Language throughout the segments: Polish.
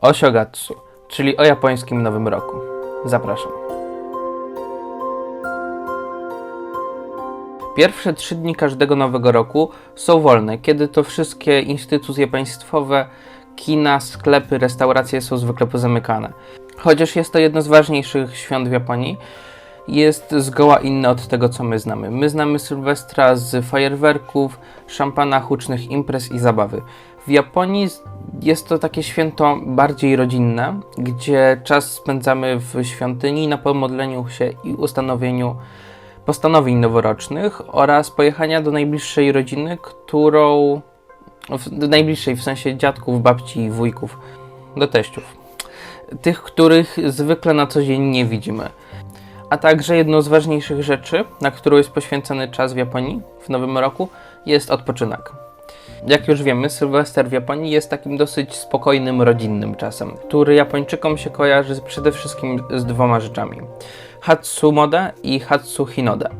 Oshogatsu, czyli o japońskim Nowym Roku. Zapraszam. Pierwsze trzy dni każdego nowego roku są wolne, kiedy to wszystkie instytucje państwowe, kina, sklepy, restauracje są zwykle pozamykane. Chociaż jest to jedno z ważniejszych świąt w Japonii, jest zgoła inne od tego, co my znamy. My znamy Sylwestra z fajerwerków, szampana, hucznych imprez i zabawy. W Japonii jest to takie święto bardziej rodzinne, gdzie czas spędzamy w świątyni na pomodleniu się i ustanowieniu postanowień noworocznych oraz pojechania do najbliższej rodziny, którą. Najbliższej w sensie dziadków, babci i wujków, do teściów. Tych, których zwykle na co dzień nie widzimy. A także jedną z ważniejszych rzeczy, na którą jest poświęcony czas w Japonii w Nowym Roku, jest odpoczynek. Jak już wiemy, Sylwester w Japonii jest takim dosyć spokojnym, rodzinnym czasem, który Japończykom się kojarzy przede wszystkim z dwoma rzeczami: Hatsumode i Hatsuhinode.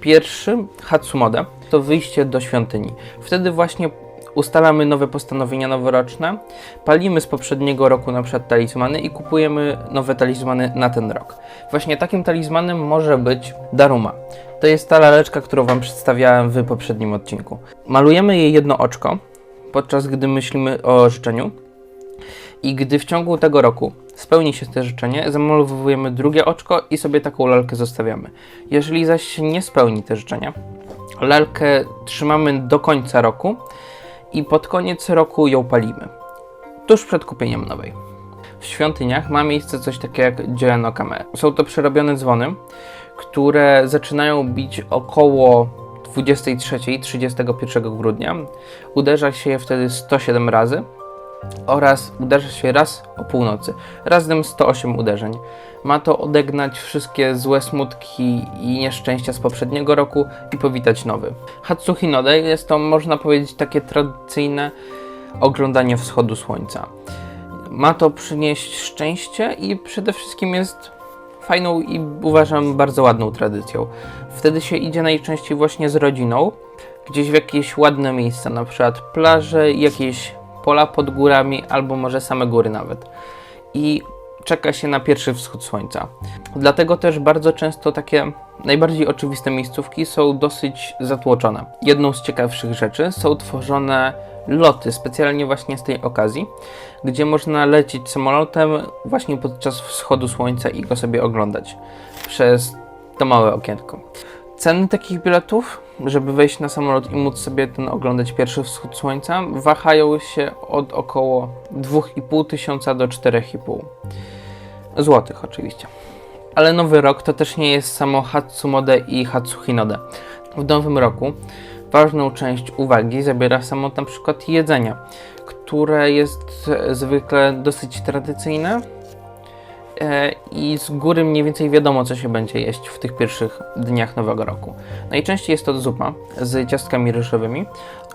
Pierwszy, Hatsumode, to wyjście do świątyni. Wtedy właśnie ustalamy nowe postanowienia noworoczne, palimy z poprzedniego roku na przykład talizmany i kupujemy nowe talizmany na ten rok. Właśnie takim talizmanem może być Daruma. To jest ta laleczka, którą Wam przedstawiałem w poprzednim odcinku. Malujemy jej jedno oczko, podczas gdy myślimy o życzeniu. I gdy w ciągu tego roku spełni się to życzenie, zamalowujemy drugie oczko i sobie taką lalkę zostawiamy. Jeżeli zaś nie spełni te życzenia, lalkę trzymamy do końca roku i pod koniec roku ją palimy. Tuż przed kupieniem nowej. W świątyniach ma miejsce coś takiego jak dzielenno kame. Są to przerobione dzwony, które zaczynają bić około 23-31 grudnia. Uderza się je wtedy 107 razy oraz uderza się raz o północy. Razem 108 uderzeń. Ma to odegnać wszystkie złe smutki i nieszczęścia z poprzedniego roku i powitać nowy. Hatsuhinode jest to, można powiedzieć, takie tradycyjne oglądanie wschodu słońca. Ma to przynieść szczęście i przede wszystkim jest fajną i uważam bardzo ładną tradycją. Wtedy się idzie najczęściej właśnie z rodziną, gdzieś w jakieś ładne miejsca, na przykład plaże, jakieś pola pod górami, albo może same góry nawet. I czeka się na pierwszy wschód słońca. Dlatego też bardzo często takie najbardziej oczywiste miejscówki są dosyć zatłoczone. Jedną z ciekawszych rzeczy są tworzone loty specjalnie właśnie z tej okazji, gdzie można lecieć samolotem właśnie podczas wschodu słońca i go sobie oglądać przez to małe okienko. Ceny takich biletów, żeby wejść na samolot i móc sobie ten oglądać pierwszy wschód słońca, wahają się od około 2,5 tysiąca do 4,5 złotych oczywiście. Ale nowy rok to też nie jest samo Hatsumode i Hatsuhinode. W nowym roku ważną część uwagi zabiera samo na przykład jedzenie, które jest zwykle dosyć tradycyjne i z góry mniej więcej wiadomo, co się będzie jeść w tych pierwszych dniach nowego roku. Najczęściej jest to zupa z ciastkami ryżowymi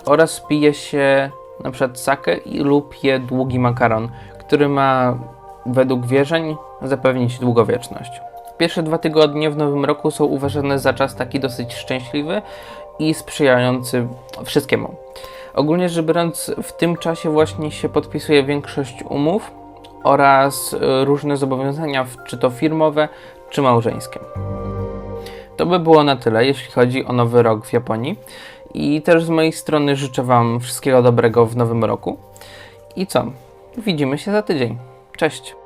oraz pije się na przykład i lub je długi makaron, który ma według wierzeń zapewnić długowieczność. Pierwsze dwa tygodnie w nowym roku są uważane za czas taki dosyć szczęśliwy i sprzyjający wszystkiemu. Ogólnie rzecz biorąc, w tym czasie właśnie się podpisuje większość umów oraz y, różne zobowiązania, czy to firmowe, czy małżeńskie. To by było na tyle, jeśli chodzi o nowy rok w Japonii. I też z mojej strony życzę Wam wszystkiego dobrego w nowym roku. I co? Widzimy się za tydzień. Cześć!